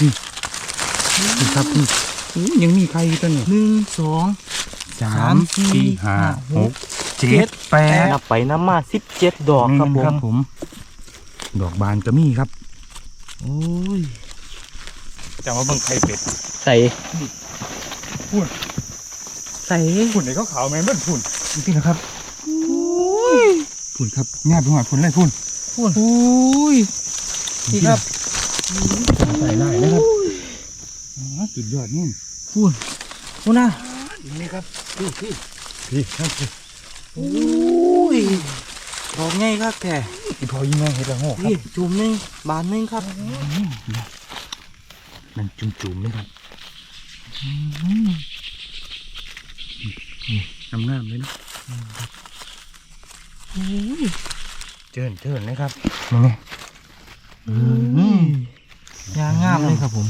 นี่ครับนี่อู้ยังมีใครอยู่ตัวนี้หนึ่งสองสาสามมสี่สี่ห้าห้าหหกกเจ็ดแปดนับไปน้ำมาสิบเจ็ดดอกครับผแม่นมผม ดอกบานก็มีครับโอ้ยจะมาเบิ่งไข่เป็ดใส่พูดใส่ฝุ่นในขาวๆแม่นเบิ่นฝุ่นจริงๆนะครับฝุ่นครับงาบไปหอดฝุ่นเลยฝุ่นพูดโอ้ยพี่ครับ ใส่ได้นะครับอ๋อสุดยอดนี่พูดพูดนะนี่ครับพี่พี่พี่ครับพี่โอ้ยดอกไงครับแกพี่พอยิ่งแม่เห็ดละโงกครับนี่จุ่มหนึ่งบานหนึ่งครับมันจุ่มๆนะครับงามๆเลยนะเจินเจินนะครับนี่ไง ยางงามเลยครับผม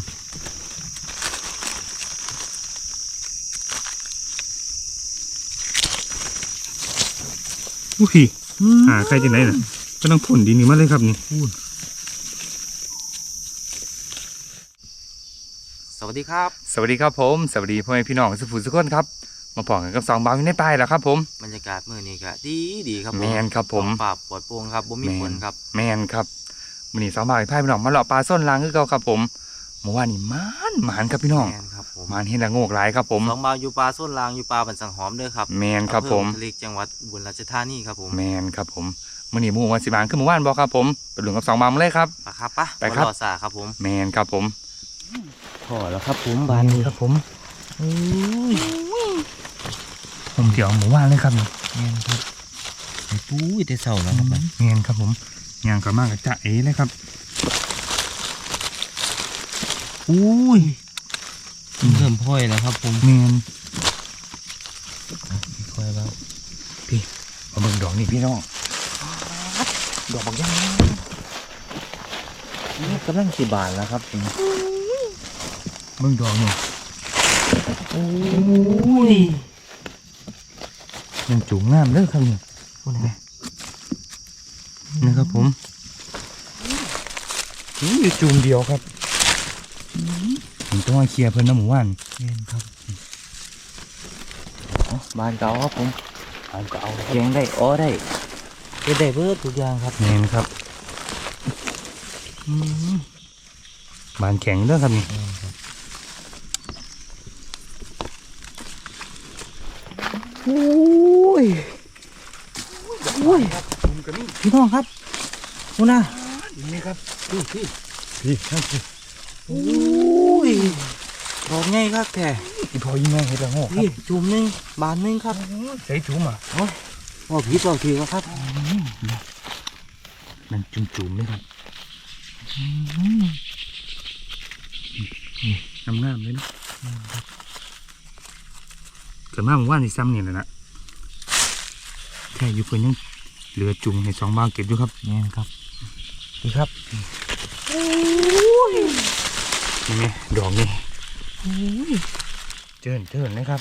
อุ้ยหาใครจะไหนน่ะก็ต้องผลดีนี่มาเลยครับนี่สวัสดีครับ สวัสดีครับผม สวัสดีพ่อแม่พี่น้องสุภูสุขคนครับ มาพอกันกับสองบาวอยู่ในป้ายแล้วครับ ผมบรรยากาศมื้อนี้ก็ดีดีครับแมนครับผมปราบปลอดโปร่งครับบ่มีฝนครับ แมนครับ วันนี้สองบาวให้พ่ายพี่น้องมาเลาะปลาส้นลางคือเก่าครับผมเมื่อวานนี้มานหมานครับพี่น้องแมนครับผมหมานเห็นละโงกหลายครับผมสองบาวอยู่ปลาส้นลางอยู่ปลาบันสังหอมเด้อครับแมนครับผมอำเภอบุญทลิกจังหวัดอุบลราชธานีครับผมแมนครับผมมื่อนี้หมู่วันสิบานขึ้นหมู่บ้านบอกครับผมไปหลุนกับสองบาวมาเลยครับปะครับปะไปครับรอสาครับผมแมนครับผมพอแล้วครับผมบานนี้ครับผมโอ้ยผมเดี๋ยวหมู่บ้านเลยครับนี่แมนครับไอ้ปุ้ยแต่เศร้าแล้วครับมันแมนครับผม ยางกับมากกับจะเอ๋เลยครับอุ้ยเริ่มพ่อยแล้วครับผมแมนพ่อยแล้วมาเบิ่งดอกนี่พี่น้องดอกบางอย่างนี่กำลังสีบานแล้วครับผมเบิ่งดอกนี่โอ้ยยังจุ่มงามเด้อครับนี่พูด นะครับผมนี่อยู่จุ่มเดียวครับผมต้องมาเคลียร์เพิ่นน้ำหมู่บ้านแมนครับอ๋อบานเก่าครับผมเอาก็เอาแกงได้อ้อได้เฮ็ดได้เบิดทุกอย่างครับแมนครับบานแข็งด้อครับนี่โอ้ยโอ้ย พี่น้องครับพูดนะนี่ครับพี่พี่พี่ครับพี่โอ้ยดอกไงครับแกพี่พอยิ่งแม่เห็ดละโงกครับนี่จุ่มหนึ่งบานหนึ่งครับใส่จุ่มอะบอกผิดบอกถูกแล้วครับมันจุ่มจุ่มๆเลยครับงามงามๆเลยนะเกิดมาเมื่อวานที่ซ้ำนี่แหละนะแค่อยู่เพิ่นยัง เหลือจุ่มให้สองบางเก็บอยู่ครับนี่นครับนี่ครับนี่ไงดอกนี่เจินเจินนะครับ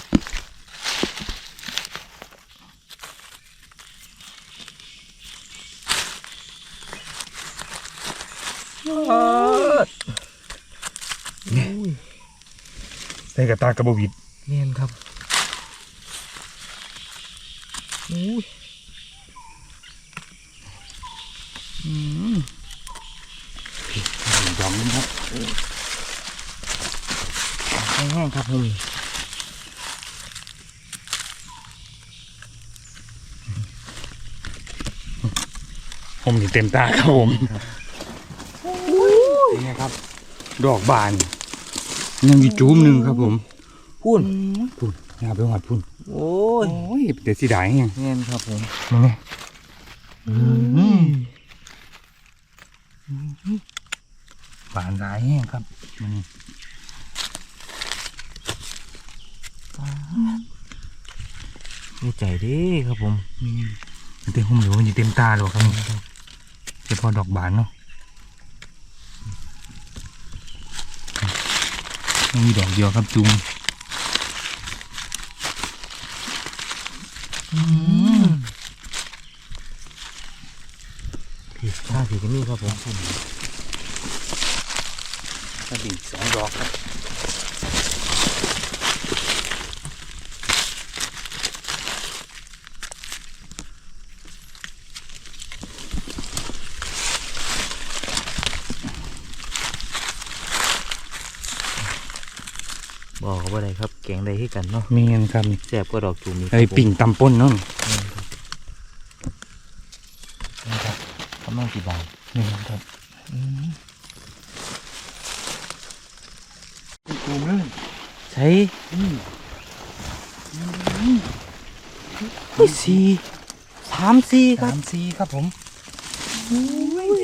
นี่ใส่กระตากระบวิดเนียนครับโอ้ยอืมดอกนี้ครับ แห้งๆครับผมผมนี่เต็มตาครับผมนี่ครับ ดอกบานยังมีจุ้มหนึ่งครับผมพูนพุ่นอย่าไปหอดพุ่นโอ้โอ้ยยเดี๋ยวสีดายยังเนียนครับผมมึงไงบานร้ายแห้งครับมันนี่ ดีใจเดีครับผมมันเต็มหุ่มหรือว่ามันอยู่เต็มตาหรอครับเฉพาะดอกบานเนาะยังมีดอกเดียวครับจุ้มพี่ข้าพี่ก็มีครับผมแล้วอีกสองดอกครับ บอกเขาว่าไรครับ แกงใดให้กันเนาะเมียนครับนี่แซ่บก็ดอกจูมนี่ไอ้ปิ่งตำป้นเนาะนะครับกำลังกี่บาทนี่ครับกูเลยใช้สี่สามสี่ครัสาบมสี่ครับผม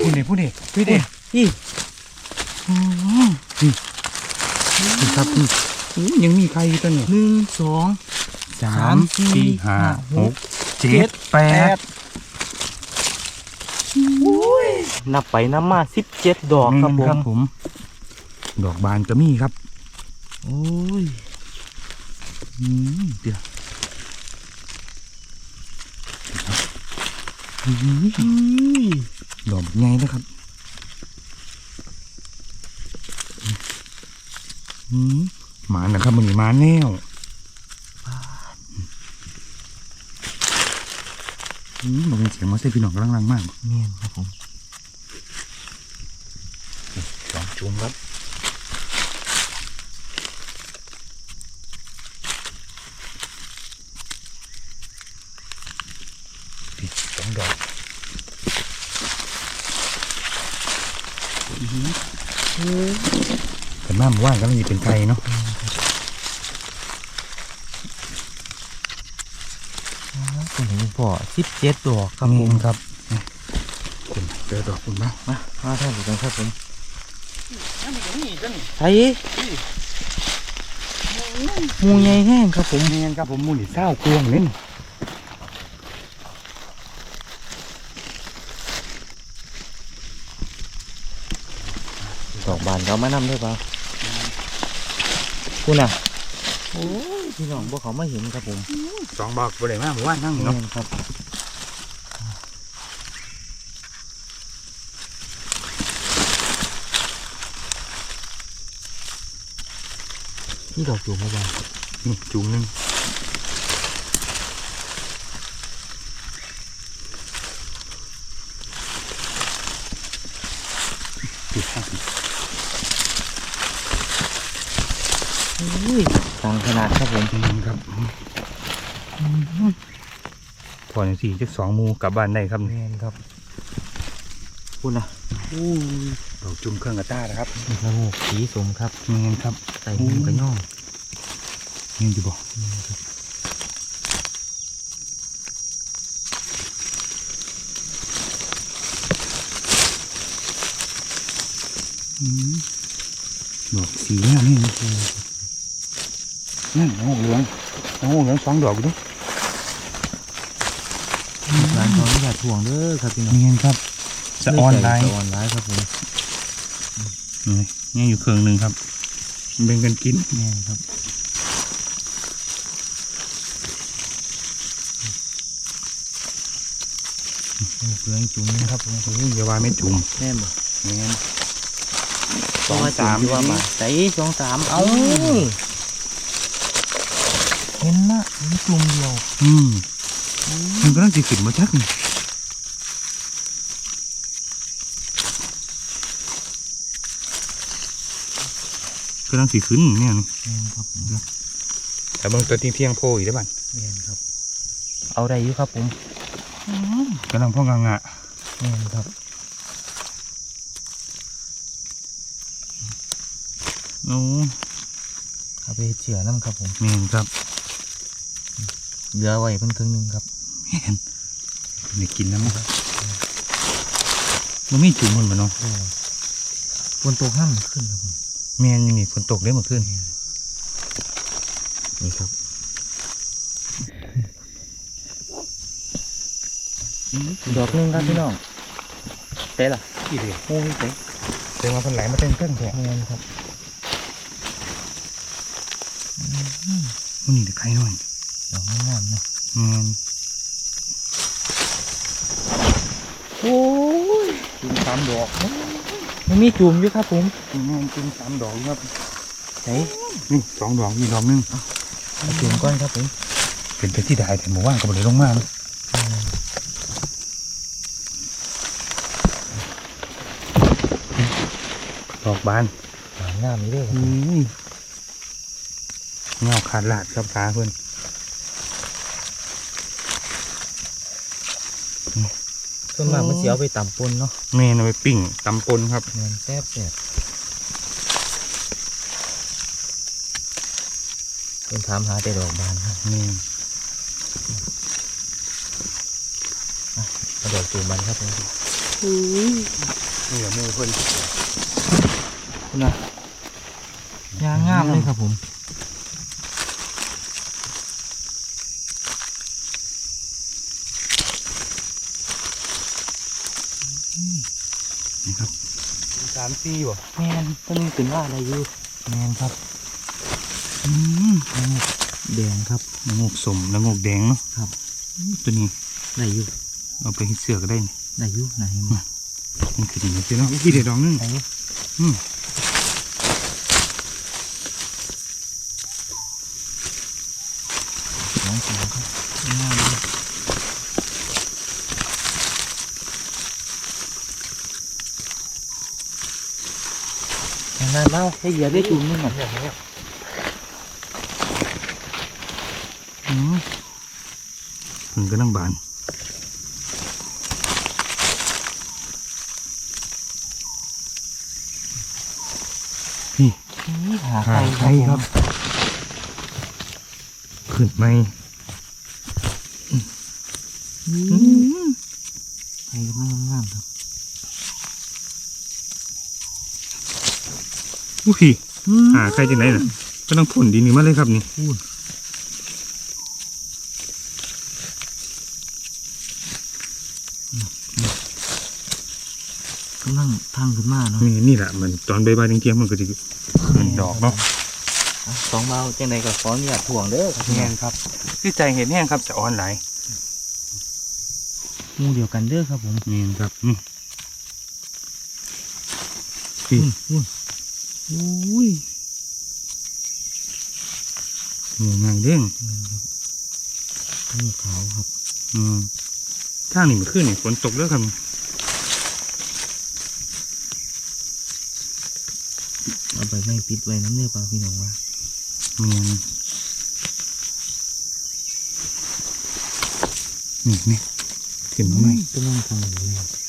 พูดดิพูดดิพูดดิอีนี่ครับนี่อู้ ยังมีใครอยู่ตัวนี่หนึ่งสองสาสามมสี่สี่ห้าห้าหหกกเจ็ดแปดนับไปนับมาสิบเจ็ดดอกครับผครับมผม ดอกบานก็มีครับ โอ้ยอืมเดี๋ยวอืมดอกใหญ่นะครับอืม หมานะครับมันนี่หมาแนวอืมมันเป็นเสียงมาใส่พี่น้องกำลังรังมากเมียนครับผมสองจุ่มครับอีกสองดอกแต่มาว่างก็ไม่มีเป็นไก่เนาะ คุณเห็น พ่อสิบเจ็ดดอกครับผมครับคุณเจอดอกคุณบ้างมามาท่านผู้ชมครับผมใช้หมูใหญ่แห้งครับผมเมียนครับผมมูนี่เศร้ากวงเล่นดอกบานเขามานำด้วยเปล่าคุณอะโอ้ย พี่น้องพวกเขาไม่เห็นครับผมสองบอกบ่ได้มาว่านนั่งเห็เนาะนครับนี่ดอกอยู่เมื่อวานนี่จุ่มหนึงปิดให้ อุ้ยต่างขนาดครับผ มเมียนครับพออย่างสี่จะสองหมูกลับบ้านได้ครับแมนครับคุณอะดอกจุ่มเครื่องกระต้านะครับนี่ละงูสีสมครับเมียนครับใส่หุ่มกระย่องเมียนจะบอกอืมดอกสีงามนี่ นะนั่นน้องเหลืองน้องเหลืองสองดอกดูร้านเขาไม่อยากถ่วงเด้อครับพี่น้องเมียนครับสะออนไลน์สะออนไลน์ครับผมนี่ยังอยู่เครื่องหนึ่งครับแบ่งกันกินแม่นครับนี่เปลืองจุ่มนะครับผมโอ้ยอย่าว่าไม่จุ่มแม่นบ่เมียนสองสามว่ามาใส่สองสามเอา เห็นนะมีจุ่มเดียว อืมมันก็ต้องสิขึ้นมาชักนี่ก็ต้องสิขึ้นเนี่ยนี่แม่นครับผมแต่เบางตัวที่เที่ยงโพอีกได้บ้านแม่นครับ เอาได้อยู่ครับผมกำลังพ่องางะแม่นครับโอ้เอาไปเฮ็ดเฉือน้ำครับผมเมียนครับ เหลือไว้เพิ่งครึ่งหนึงครับเมียนนี่กินน้ำครับมันไม่จุ่มมันมาเนาะโอ้บนโต๊ะห้ามขึ้นครับผมเมียนนี่ฝนตกได้เมื่อคืนนี่ครับดอกหนึงครับพี่น้องเต้ล่ะอีเดียโอ้ยเต้เดี๋ยวมาคนไหลมาเต้นเครื่องแถแม่นครับมันนี่เด็กใครหน่อย ดอกงามๆเนาะเมียนโอ้ยกินสามดอกมันมีจุ่มอยู่ครับผมนี่แม่นจุ่มสามดอกครับไหนนี่สองดอกมีดอกหนึงเอาจุ่มก้อนครับผมเป็นไปที่ได้แต่หมู่ว่างก็บ่ได้ลงมาเนอะดอกบานหางงามนี่เด้อครับอุ้ยเงาขาดลาดครับขาเพื่อน ส่วนมากมันสิเอาไปตำปนเนาะเมนเอาไปปิ้งตำปนครับเงินแซ่บแซ่บเป็นถามหาแต่ดอกบานครับเมนเอาดอกจุ่มมันครับผมนี่แหละมือเพื่อนคุณนะยางงามเลยครับผม นี่ครับสามสี่บ่แมนต้นนี้ขึ้นว่าอะไรอยู่แมนครับอืมแดงครับละงกสมละงกแดงเนาะครับ ตัวนี้ไหนอยู่เอาไปเฮ็ดเสือก็ได้นี่ไหนอยู่ไหนมามันคือดีนะพี่น้องพี่เด็ดดอกนึงไหนอยู่อืม น้องสาวครับงามเลยอย่างนั้นเล่าให้เหยียบได้จุ่มนึงอะ อืมมันก็นั่ง บานนี่นี่หาหาใครใครครับขึ้นไหมอืมใครก็ไม่งามครับ อุ้ยหาใครจากไหนน่ะก็ต้องผลดีนี่มาเลยครับนี่พูดกำลังทางขึ้นมาเนาะนี่นี่แหละมันตอนใบใบเทียงๆมันก็จะเป็นดอกเนาะอะสองเบาจังใดก็ขออนุญาตถ่วงเด้อครับพี่แห้น้องงครับ คือใจเห็นแห้งครับจะอ่อนไหลายหมู่เดียวกันเด้อครับผมนี่ครับนี่ อืพี่มอืมอุ้ยหมูงางเด้งแม่นครับนี่ขาวครับ อืมทางนี้มันขึ้นนี่ฝนตกแล้วครับเอาไปไม่ปิดไว้น้ำเนื้อเปล่าพี่น้องว่าเมียนนี่นี่ขึ้นมาไหมกำลังทำอยู่เลย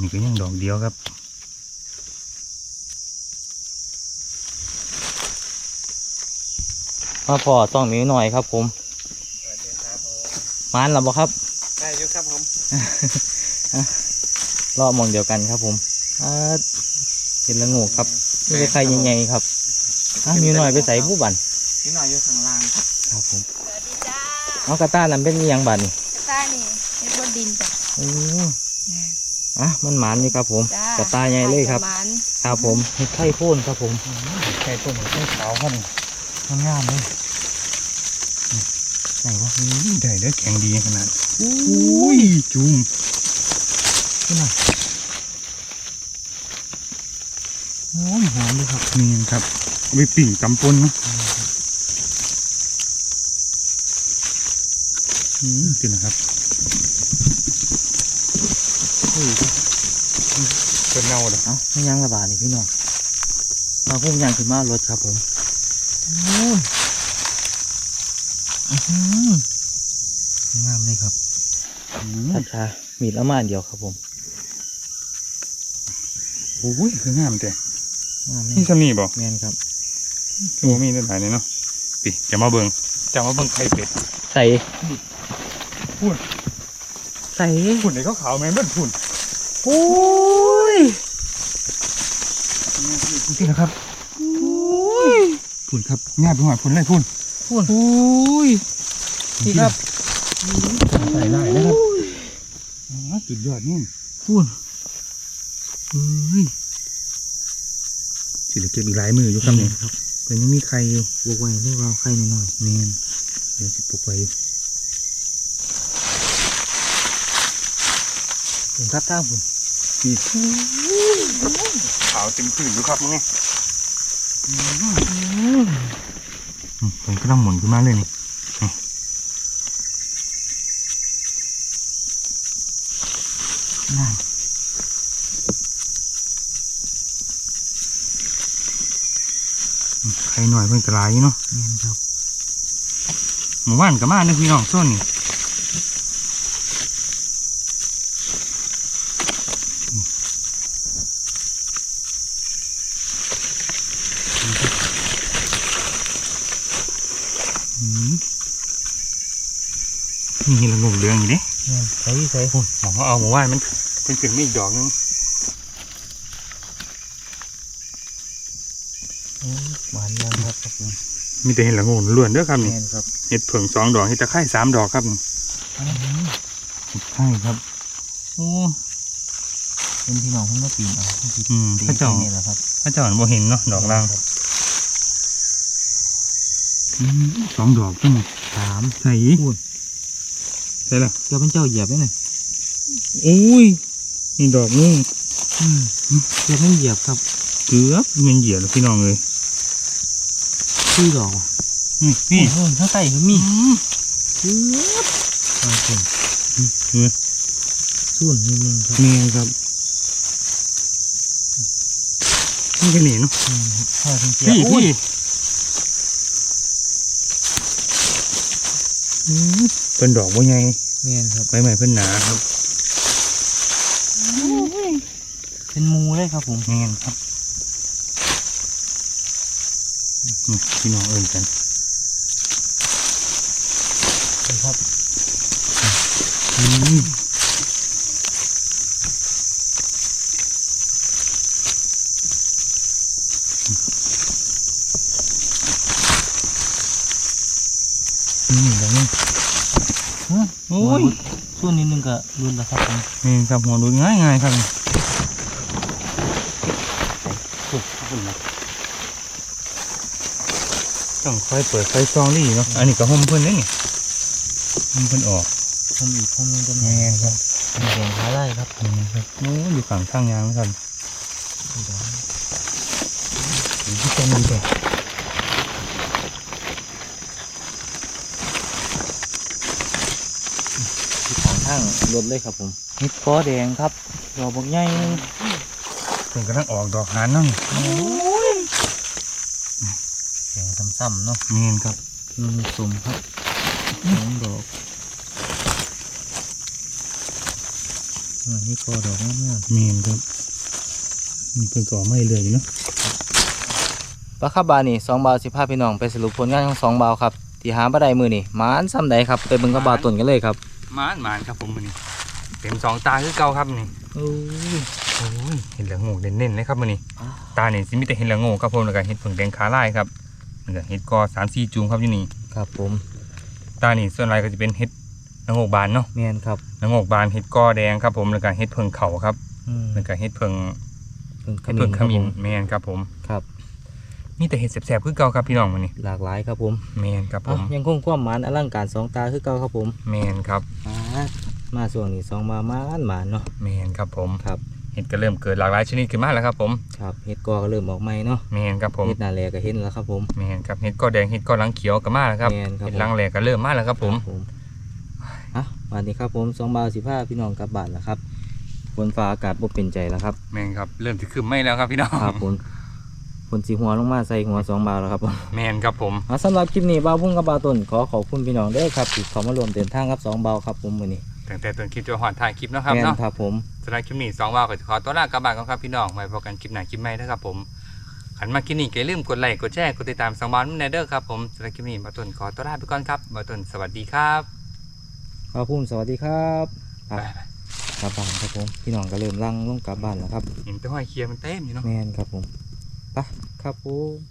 นี่ก็ยังดอกเดียวครับมาพอซ่องนี้หน่อยครับผมมานแล้วบ่ครับได้อยู่ครับผมรอบมองเดียวกันครับผมอ่าเป็นละโงูครับไม่ใช่ใครใหญ่ๆครับอะมีหน่อยไปใส่ผู้บันนี่หน่อยอยู่ข้างล่างครับครับผมสวัสดีจ้าเอากระต้านั้นเป็นอิหยังบันนี่ต้านี่เฮ็ดบนดินจ้ะโอ้ อะมันหมานนี่ครับผมจ้ากระต้าใหญ่เลยครับประมาณครับผมเห็ดไข่โพ่นครับผมไข่ต้มไข่ขาวครับมันงามเลยไหนวะอืมได้เด้อแข็งดีขนาดอุ้ยจุ่มขึ้นมาหอมหอมเลยครับเมียนครับเอาไปปิ่งตำปนเนาะอืมติดนะครับ อุ้ยเป็นเน่าเลยเอ้าไม่ยังระบาดนี่พี่น้องมาพุ่มยางขึ้นมารถครับผมโอ้ยอื้อหืองามเลยครับอืมทัดชามีดละมาอันเดียวครับผมโอ้ยคืองามแต่งามนี่นี่สำนีบ่แมนครับคือว่ามีได้หลายเลยเนาะปีจะมาเบิ่งจะมาเบิ่งไข่เป็ดใส่พูดใส่ฝุ่นในขาวๆแม่นเบิ่นฝุ่น โอ้ยนี่นะครับฝุ่นครับงาบไปหน่อยฝุ่นเลยฝุ่นพูดโอ้ยพี่ครับใส่ได้นะครับอ๋อสุดยอดนี่พูดเฮ้ยสิเหลือเก็บอีกหลายมืออยู่ครับนี่ครับเเป็นยังมีใครอยู่บวกไว้เรียกว่าไข่น้อยแมนเดี๋ยวสิปลุกไว้อยู่ๆผมครับท่างผมพี่ ขาวเต็มพื้นดูครับมึงไงผมกำลังหมุนขึ้นมาเลยนี่น่าใครหน่อยเพิ่อนกระไรเนาะแม่นครับหมู่บ้านกับมาเนี่ยพี่น้องส้นนี่อืมนี่ละงงเรื่องอยู่เด้ แม่นใส่ใส่หมอเอาหมู่บ้านมันเพิ่นขึ้นมาอีกดอกหนึงโอ้หวานยังครับครับผมมีแต่เห็นละงงล้วนๆเด้อครับนี่แม่นครับเห็ดเผิงสองดอกเห็ดตะไคร้สามดอกครับอืมเห็ดไข่ครับโอ้เป็นพี่น้องเพิ่นมาปีนเอาเพิ่นสิอืมตีพระเจ้านี่แหละครับพระเจ้าบ่เห็นเนาะดอกล่างครับอืมสองดอกจังสามใส่พูด ใส่ละเจ้าเป็นเจ้าเหยียบไหมน่ะโอ้ยนี่ดอกนึงอืมเจ้าไม่เหยียบครับ เกือบเงินเหยียบแล้วพี่น้องเลยชื่อดอกว่ะนี่พี่โอ้ยถ้าใส่คือมีอืมเกือบมาเก่งเออส่วนนิดนึงครับนี่ครับนี่กันนี่เนาะแม่นครับพ่อถึง เจียพี่โอ้ยพี่อืมเป็นดอกบ่ใหญ่แม่นครับใบใหม่เพิ่นหนาครับเป็นหมูเลยครับผมนี่นครับนี่พี่น้องเอิญกันนี่ครับอืมนี่ดอกนี้ฮะ โอ้ยส่วนนิดนึงก็รุนแล้วครับผมนี่ครับหัวดูง่ายง่ายๆครับโอ้ขอบคุณนะต้องค่อยเปิดไฟซองดีเนาะอันนี้ก็ห่มเพิ่นได้นี่ห่มเพิ่นออกผมอีกผมนึงก็แม่นครับมีแดงขาไล่ครับนี่ครับโอ้อยู่ฝั่งข้างยางนะครับอยู่ที่ตรงนี้เลย ที่ของทาง รถเลยครับผมเห็ดคอแดงครับดอกบกใหญ่หนึงเพิ่นกำลังออกดอกหานเนาะนี่แดงซ้ำๆเนาะเมียนครับหนึ่งสุ่มครับสองดอกอันนี้คอดอกงามเมียนครับนี่เพิ่นก็ออกไม่เรื่อยอยู่เนาะๆปลาคาบานี่สองบาทสิบห้าพี่น้องไปสรุปผลงานของสองบาวครับที่หาบ่ได้มือนี่หมานซ้ำใดครับไปเบิ่งกับบาวต้นกันเลยครับ มานมานครับผมมื้อนี้เต็มสองตาคือเก่าครับนี่โอ้ยโอ้ยเห็นเหลืองโงกเน้นๆเลยครับมื้อนี้ตาเนี่ยสิมีแต่เห็ดเหลืองโงกครับผมแล้วก็เห็ดผงแดงขาลายครับแล้วก็เห็ดกอสามสี่จูงครับอยู่นี่ครับผมตานี่ส่วนใหญ่ก็จะเป็นเห็ดเหลืองโงกบานเนาะแมนครับเหลืองโงกบานเห็ดกอแดงครับผมแล้วก็เห็ดเพิงเข่าครับอืมแล้วก็เห็ดเพิงเพิ่งขเห็ดมิ้เพินงคขรับผมิ้นมแมนครับผมครับ มีแต่เห็ดแสบๆคือเก่าครับพี่น้องมื้อนี้หลากหลายครับผมแมนครับผอะมยังคงความหมานอลังการสองตาคือเก่าครับผมแมนครับอ่ามาส่วงนี้สองมามานหมานเนาะแมนครับผมครับเห็ดก็เริ่มเกิดหลากหลายชนิดขึ้นมาแล้วครับผมครับเห็ดกอก็เริ่มออกใหม่เนาะแมนครับผมเห็ดนาแลก็เห็นแล้วครับผมแมนครับเห็ดกอแดงเห็ดกอหลังเขียวก็มาแล้วครับแม่นครับเห็ดหลังแหลกก็เริ่มมาแล้วครับผมผมอะวันนี้ครับผมสองบาวสิบห้าพี่น้องกลับบ้านแล้วครับฝนฟ้าอากาศบ่เป็นใจแล้วครับแมนครับเริ่มจะขึ้นไม่แล้วครับพี่น้องครับผม ฝนสีหัวลงมาใส่หัวสองบาวแล้วครับผมแมนครับผมอะสำหรับคลิปนี้บ่าวพุ่งกับบาวต้นขอขอบคุณพี่น้องเด้อครับที่เขามารวมเดินทางกับสองบาวครับผมมื้อนี้ตั้งแต่ต้นคลิปจนหอดถ่ายคลิปเนาะครับแม่นเนาะครับผมสำหรับคลิปนี้สองว่าวก็จะขอตัวลากลับบ้านกันครับพี่น้องไว้พบกันคลิปหน้าคลิปใหม่นะครับผมขันมาคลิปนี้ก็อย่าลืมกดไลค์กดแชร์กดติดตามสองบอลมันเด้อครับผมสำหรับคลิปนี้มาตุนขอตัวลาไปก่อนครับมาตุนสวัสดีครับขอบคุณสวัสดีครับคไปรับไปกลับบ้านครับผมพี่น้องก็เริ่มลังลงกลับบ้านแล้วครับเห็นแตัวห้อยเคลียร์มันเต็มอยู่เนาะ แมนครับผม ปะครับผม